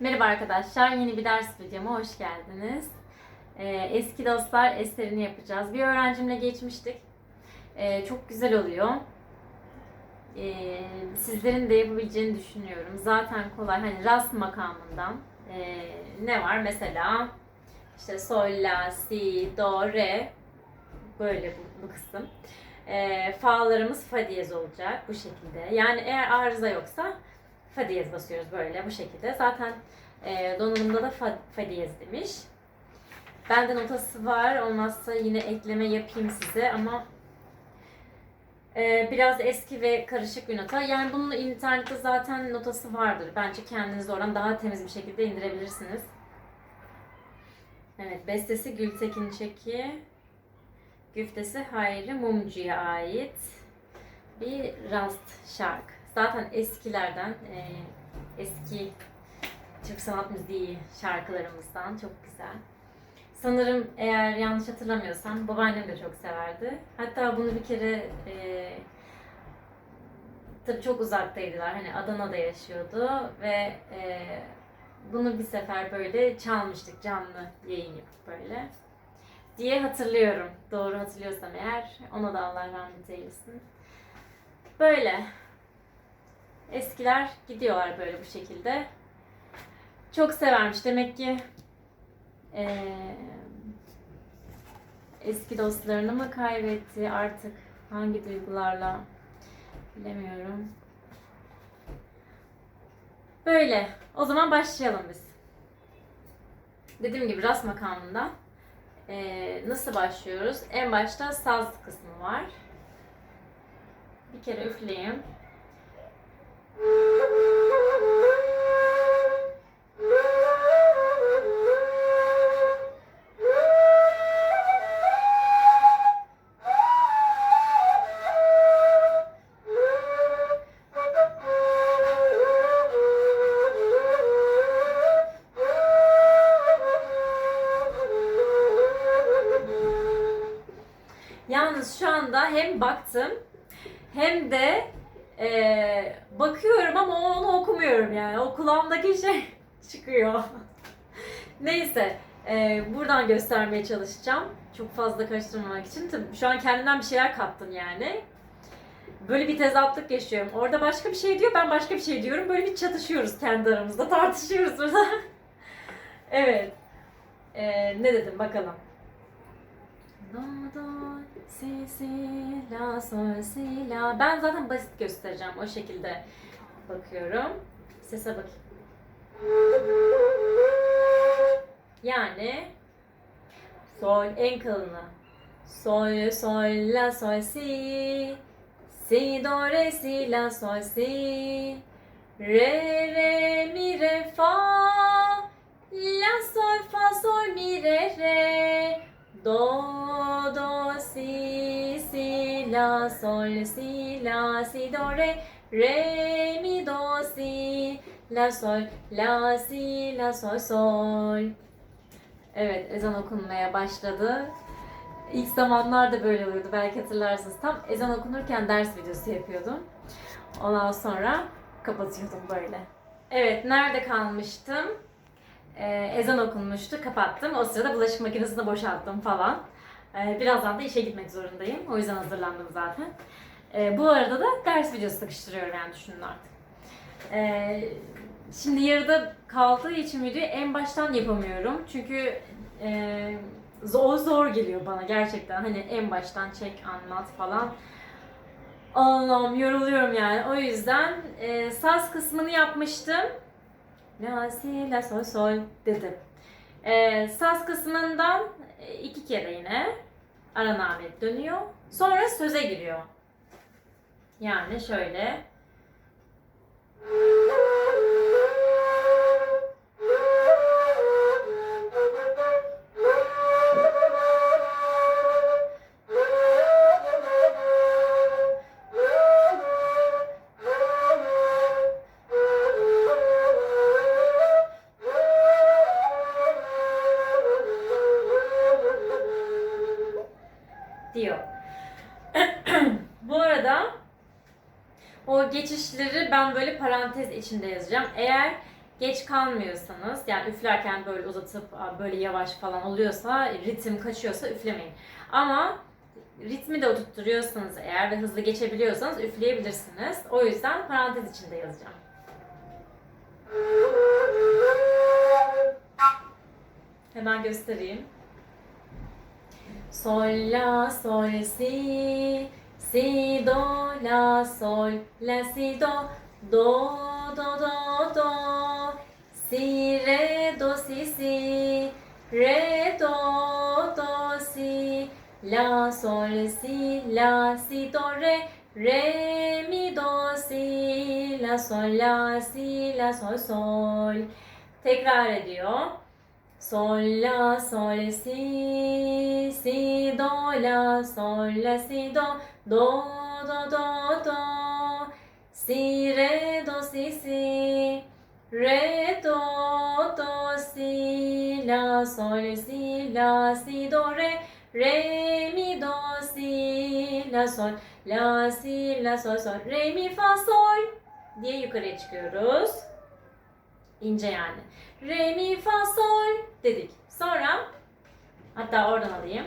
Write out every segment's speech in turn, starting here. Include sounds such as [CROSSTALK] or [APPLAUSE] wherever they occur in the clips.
Merhaba arkadaşlar, yeni bir ders videoma hoş geldiniz. Ee, eski dostlar eserini yapacağız. Bir öğrencimle geçmiştik. Ee, çok güzel oluyor. Ee, sizlerin de yapabileceğini düşünüyorum. Zaten kolay, hani rast makamından ee, ne var mesela? İşte sol, la, si, do, re böyle bu, bu kısım. Ee, fa'larımız fa diyez olacak bu şekilde. Yani eğer arıza yoksa fa diyez basıyoruz böyle bu şekilde. Zaten e, donanımda da fa, fa diyez demiş. Bende notası var. Olmazsa yine ekleme yapayım size ama e, biraz eski ve karışık bir nota. Yani bunun internette zaten notası vardır. Bence kendiniz oradan daha temiz bir şekilde indirebilirsiniz. Evet, bestesi Gültekin Çeki. Güftesi Hayri Mumcu'ya ait bir rast şarkı. Zaten eskilerden, e, eski Türk sanat müziği şarkılarımızdan çok güzel. Sanırım eğer yanlış hatırlamıyorsam babaannem de çok severdi. Hatta bunu bir kere e, tabii çok uzaktaydılar. Hani Adana'da yaşıyordu ve e, bunu bir sefer böyle çalmıştık canlı yayın yapıp böyle diye hatırlıyorum. Doğru hatırlıyorsam eğer ona da Allah rahmet eylesin. Böyle. Eskiler gidiyorlar böyle bu şekilde. Çok severmiş. Demek ki eee, eski dostlarını mı kaybetti artık hangi duygularla bilemiyorum. Böyle. O zaman başlayalım biz. Dediğim gibi rast makamında eee, nasıl başlıyoruz? En başta saz kısmı var. Bir kere üfleyeyim. Yalnız şu anda hem baktım hem de eee, bakıyorum ama onu okumuyorum yani. O kulağımdaki şey [LAUGHS] çıkıyor. Neyse. eee, buradan göstermeye çalışacağım. Çok fazla karıştırmamak için. Tabii şu an kendimden bir şeyler kattım yani. Böyle bir tezatlık yaşıyorum. Orada başka bir şey diyor, ben başka bir şey diyorum. Böyle bir çatışıyoruz kendi aramızda, tartışıyoruz burada. [LAUGHS] evet. Eee, ne dedim bakalım. Do, do, si, si, la, sol, si, la. Ben zaten basit göstereceğim. O şekilde bakıyorum. Sese bakayım. Yani sol en kalını. Sol, sol, la, sol, si. Si, do, re, si, la, sol, si. Re, re, mi, re, fa. La, sol, fa, sol, mi, re, re. Do, do, si, si, la, sol, si, la, si, do, re, re, mi, do, si, la, sol, la, si, la, sol, sol. Evet, ezan okunmaya başladı. İlk zamanlarda böyle oluyordu, belki hatırlarsınız. Tam ezan okunurken ders videosu yapıyordum. Ondan sonra kapatıyordum böyle. Evet, nerede kalmıştım? Ee, ezan okunmuştu, kapattım. O sırada bulaşık makinesini boşalttım falan. Ee, birazdan da işe gitmek zorundayım. O yüzden hazırlandım zaten. Ee, bu arada da ders videosu sıkıştırıyorum yani düşünün artık. Ee, şimdi yarıda kaldığı için videoyu en baştan yapamıyorum. Çünkü e, zor zor geliyor bana gerçekten. Hani en baştan çek, anlat falan. Allah'ım yoruluyorum yani. O yüzden e, saz kısmını yapmıştım. La, si, la, sol, sol dedim. Ee, saz kısmından e, iki kere yine ara name dönüyor. Sonra söze giriyor. Yani şöyle. Parantez içinde yazacağım. Eğer geç kalmıyorsanız yani üflerken böyle uzatıp böyle yavaş falan oluyorsa ritim kaçıyorsa üflemeyin. Ama ritmi de oturtturuyorsanız eğer ve hızlı geçebiliyorsanız üfleyebilirsiniz. O yüzden parantez içinde yazacağım. Hemen göstereyim. Sol, la, sol, si, si, do, la, sol, la, si, do, do, do, do, do, si, re, do, si, si, re, do, do, si, la, sol, si, la, si, do, re, re, mi, do, si, la, sol, la, si, la, sol, sol. Tekrar ediyor. Sol, la, sol, si, si, do, la, sol, la, si, do, do, do, do, do, si, re, do, si, si, re, do, do, si, la, sol, si, la, si, do, re, re, mi, do, si, la, sol, la, si, la, sol, sol, re, mi, fa, sol diye yukarıya çıkıyoruz. İnce yani. Re, mi, fa, sol dedik. Sonra hatta oradan alayım.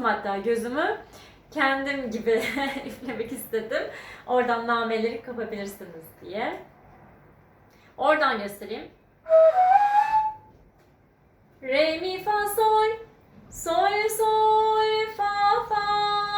Kapattım hatta gözümü. Kendim gibi [LAUGHS] üflemek istedim. Oradan nameleri kapabilirsiniz diye. Oradan göstereyim. Re, mi, fa, sol. Sol, sol, fa, fa,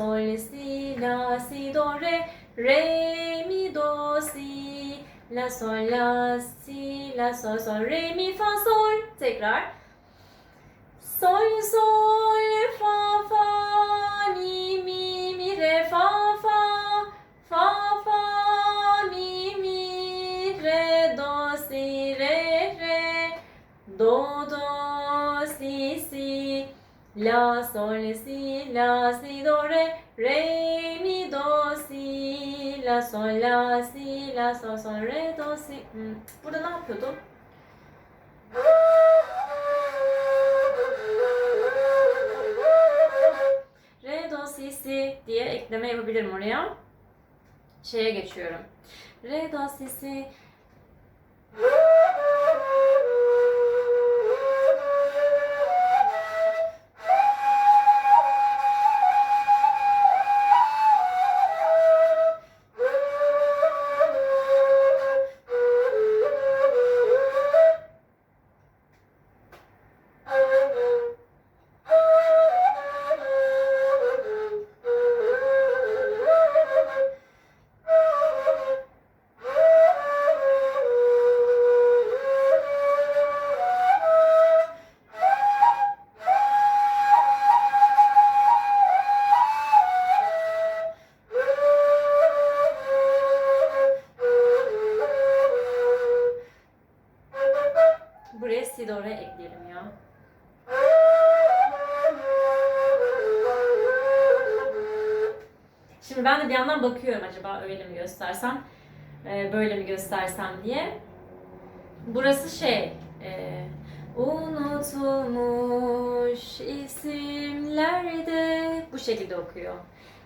sol, si, la, si, do, re. Re, mi, do, si, la, sol, la, si, la, sol, sol, re, mi, fa, sol. Tekrar. Sol, sol, fa, fa, mi, mi, mi, re, fa, fa, fa, fa, mi, mi, re, do, si, re, re, do, la, sol, si, la, si, do, re, re, mi, do, si, la, sol, la, si, la, sol, sol, re, do, si. Hmm. Burada ne yapıyordum? Re, do, si, si diye ekleme yapabilirim oraya. Şeye geçiyorum. Re, do, si, si. Şimdi ben de bir yandan bakıyorum acaba öyle mi göstersem, e, böyle mi göstersem diye. Burası şey, e, unutulmuş isimlerde bu şekilde okuyor.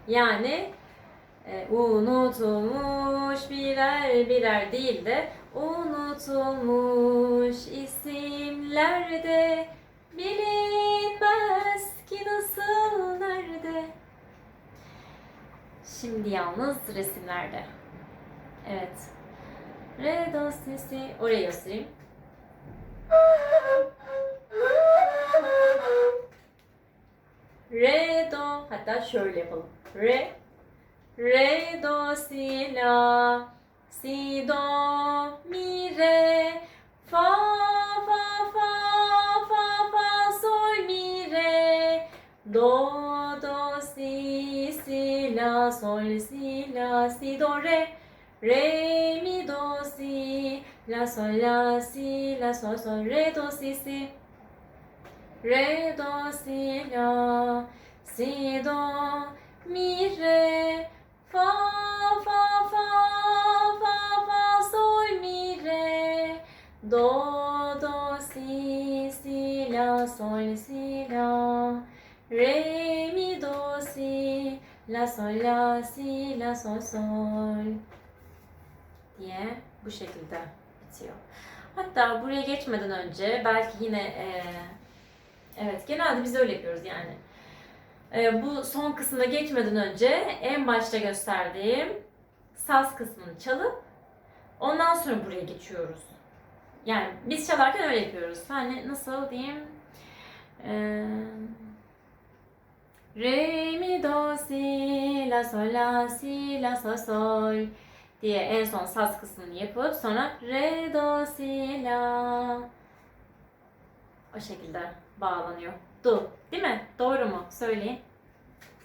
Yani e, unutulmuş birer birer değil de unutulmuş isimlerde bilinmez eski nasıl nerede? Şimdi yalnız resimlerde. Evet. Re, do, si, si. Orayı göstereyim. Re, do. Hatta şöyle yapalım. Re, re, do, si, la. Si, do, mi, re. Fa, fa, fa, fa, fa, sol, mi, re. Do, la, sol, si, la, si, do, re. Re, mi, do, si, la, sol, la, si, la, sol, sol, re, do, si, si. Re, do, si, la, si, do, mi, re. Fa, fa, fa, fa, fa, sol, mi, re. Do, do, si, si, la, sol, si, la. Re, la, sol, la, si, la, sol, sol. Diye bu şekilde bitiyor. Hatta buraya geçmeden önce belki yine eee, evet genelde biz öyle yapıyoruz yani. Eee, bu son kısmına geçmeden önce en başta gösterdiğim saz kısmını çalıp ondan sonra buraya geçiyoruz. Yani biz çalarken öyle yapıyoruz. Hani nasıl diyeyim? Eee Re, mi, do, si, la, sol, la, si, la, sol, sol diye en son saz kısmını yapıp sonra re, do, si, la o şekilde bağlanıyor. Do, değil mi? Doğru mu? Söyleyin.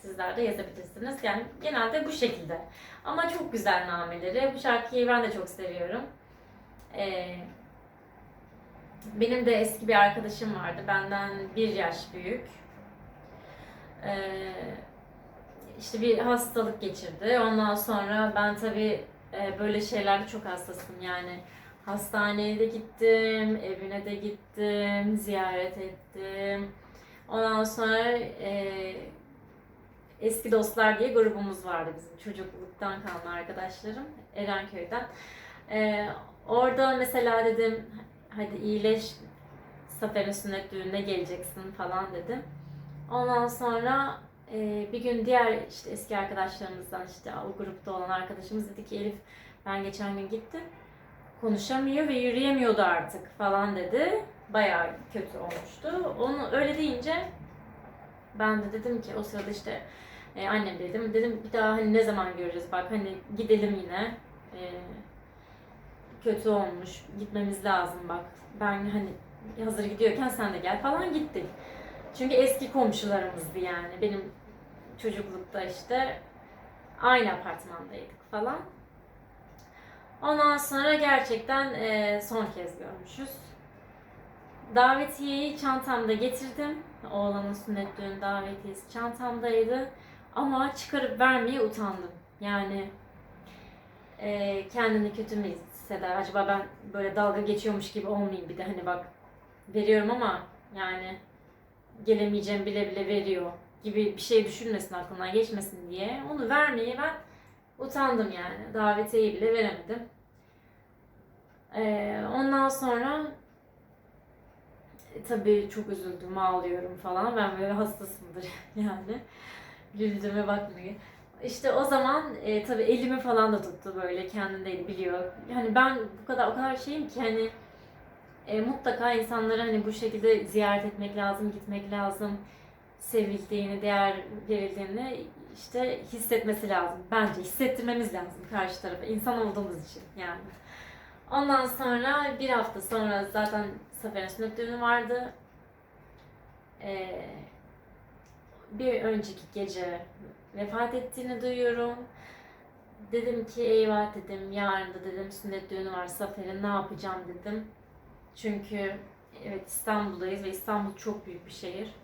Sizler de yazabilirsiniz. Yani genelde bu şekilde. Ama çok güzel nameleri. Bu şarkıyı ben de çok seviyorum. Ee, benim de eski bir arkadaşım vardı. Benden bir yaş büyük. Ee, işte bir hastalık geçirdi. Ondan sonra ben tabii e, böyle şeylerde çok hassasım yani. Hastaneye de gittim, evine de gittim, ziyaret ettim. Ondan sonra e, eski dostlar diye grubumuz vardı bizim çocukluktan kalma arkadaşlarım Erenköy'den. E, orada mesela dedim hadi iyileş Zafer'in sünnet düğününe geleceksin falan dedim. Ondan sonra e, bir gün diğer işte eski arkadaşlarımızdan işte o grupta olan arkadaşımız dedi ki Elif ben geçen gün gittim. Konuşamıyor ve yürüyemiyordu artık falan dedi. Bayağı kötü olmuştu. Onu öyle deyince ben de dedim ki o sırada işte e, annem dedim. Dedim bir daha hani ne zaman göreceğiz bak hani gidelim yine. E, kötü olmuş. Gitmemiz lazım bak. Ben hani hazır gidiyorken sen de gel falan gittik. Çünkü eski komşularımızdı yani. Benim çocuklukta işte aynı apartmandaydık falan. Ondan sonra gerçekten e, son kez görmüşüz. Davetiyeyi çantamda getirdim. Oğlanın sünnet düğün davetiyesi çantamdaydı. Ama çıkarıp vermeye utandım. Yani e, kendini kötü mü hisseder? Acaba ben böyle dalga geçiyormuş gibi olmayayım bir de hani bak veriyorum ama yani gelemeyeceğim bile bile veriyor gibi bir şey düşünmesin aklından geçmesin diye onu vermeye ben utandım yani. Davetiyeyi bile veremedim. Ee, ondan sonra e, tabii çok üzüldüm, ağlıyorum falan. Ben böyle hastasımdır [LAUGHS] yani. Güldüğüme bakmayın. İşte o zaman e, tabii elimi falan da tuttu böyle kendindeydi biliyor. Yani ben bu kadar o kadar şeyim ki hani e, mutlaka insanları hani bu şekilde ziyaret etmek lazım, gitmek lazım. Sevildiğini, değer verildiğini işte hissetmesi lazım. Bence hissettirmemiz lazım karşı tarafa. insan olduğumuz için yani. Ondan sonra bir hafta sonra zaten Zafer'in sünnet düğünü vardı. Ee, bir önceki gece vefat ettiğini duyuyorum. Dedim ki eyvah dedim yarın da dedim sünnet düğünü var Zafer'in ne yapacağım dedim. Çünkü evet İstanbul'dayız ve İstanbul çok büyük bir şehir.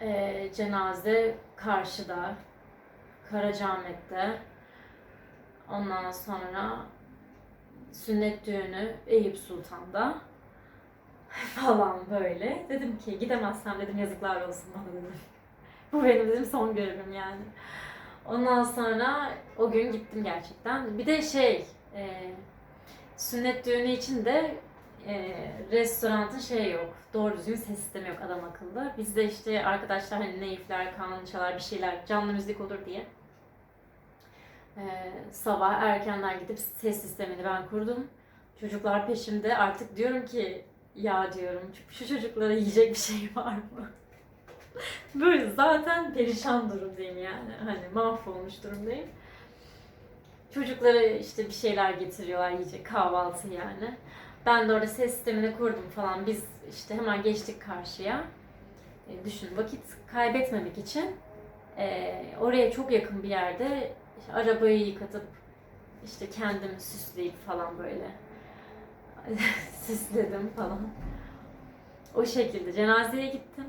Ee, cenaze karşıda, Karacaahmet'te. Ondan sonra sünnet düğünü Eyüp Sultan'da [LAUGHS] falan böyle. Dedim ki gidemezsem dedim yazıklar olsun bana dedim. [LAUGHS] Bu benim dedim son görevim yani. Ondan sonra o gün gittim gerçekten. Bir de şey, e, sünnet düğünü için de e, restoranın şey yok. Doğru düzgün ses sistemi yok adam akıllı. Biz de işte arkadaşlar hani neyifler, kanunçalar bir şeyler canlı müzik olur diye e, sabah erkenden gidip ses sistemini ben kurdum. Çocuklar peşimde. Artık diyorum ki ya diyorum şu çocuklara yiyecek bir şey [LAUGHS] var mı? Böyle zaten perişan durumdayım yani. Hani mahvolmuş durumdayım. Çocuklara işte bir şeyler getiriyorlar yiyecek kahvaltı yani. Ben de orada ses sistemini kurdum falan. Biz işte hemen geçtik karşıya. E, düşün vakit kaybetmemek için e, oraya çok yakın bir yerde işte arabayı yıkatıp işte kendimi süsleyip falan böyle [LAUGHS] süsledim falan. O şekilde cenazeye gittim.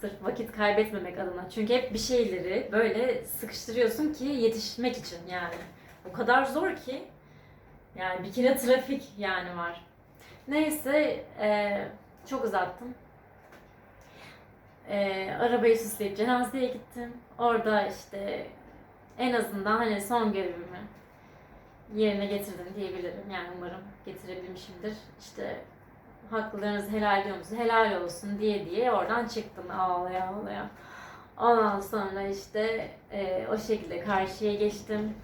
Sırf vakit kaybetmemek adına. Çünkü hep bir şeyleri böyle sıkıştırıyorsun ki yetişmek için yani. O kadar zor ki. Yani bir kere trafik yani var. Neyse eee, çok uzattım. Eee, arabayı süsleyip cenazeye gittim. Orada işte en azından hani son görevimi yerine getirdim diyebilirim. Yani umarım getirebilmişimdir. İşte haklarınızı helal ediyorsunuz, helal olsun diye diye oradan çıktım ağlaya ağlaya. Ondan sonra işte e, o şekilde karşıya geçtim.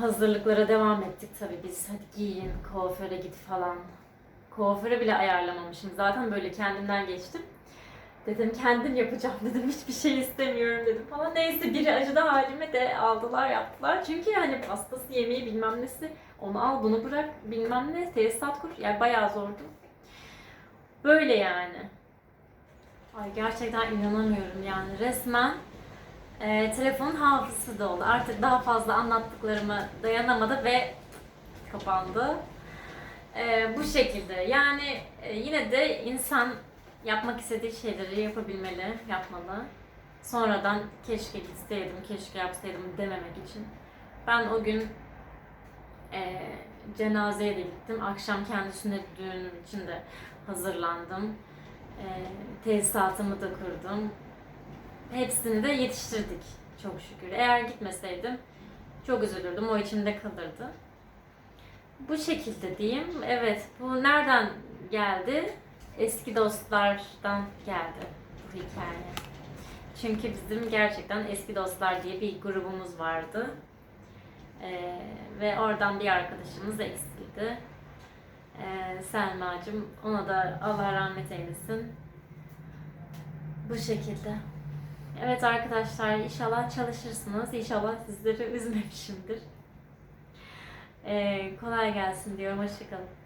Hazırlıklara devam ettik tabii biz. Hadi giyin, kuaföre git falan. Kuaföre bile ayarlamamışım. Zaten böyle kendimden geçtim. Dedim kendim yapacağım dedim. [LAUGHS] Hiçbir şey istemiyorum dedim falan. Neyse biri acıdı halime de aldılar yaptılar. Çünkü hani pastası yemeği bilmem nesi. Onu al bunu bırak bilmem ne tesisat kur. Yani bayağı zordu. Böyle yani. Ay gerçekten inanamıyorum yani resmen e, telefonun hafızası doldu. Artık daha fazla anlattıklarımı dayanamadı ve kapandı. E, bu şekilde yani e, yine de insan yapmak istediği şeyleri yapabilmeli, yapmalı. Sonradan keşke gitseydim, keşke yapsaydım dememek için. Ben o gün e, cenazeye de gittim. Akşam kendisine düğünüm için de hazırlandım. E, tesisatımı da kurdum. Hepsini de yetiştirdik çok şükür. Eğer gitmeseydim çok üzülürdüm. O içimde kalırdı. Bu şekilde diyeyim. Evet, bu nereden geldi? Eski dostlardan geldi bu hikaye. Çünkü bizim gerçekten eski dostlar diye bir grubumuz vardı. Ee, ve oradan bir arkadaşımız eksildi. Ee, Selma'cığım, ona da Allah rahmet eylesin. Bu şekilde. Evet arkadaşlar, inşallah çalışırsınız. İnşallah sizleri üzmemişimdir. Ee, kolay gelsin diyorum. Hoşçakalın.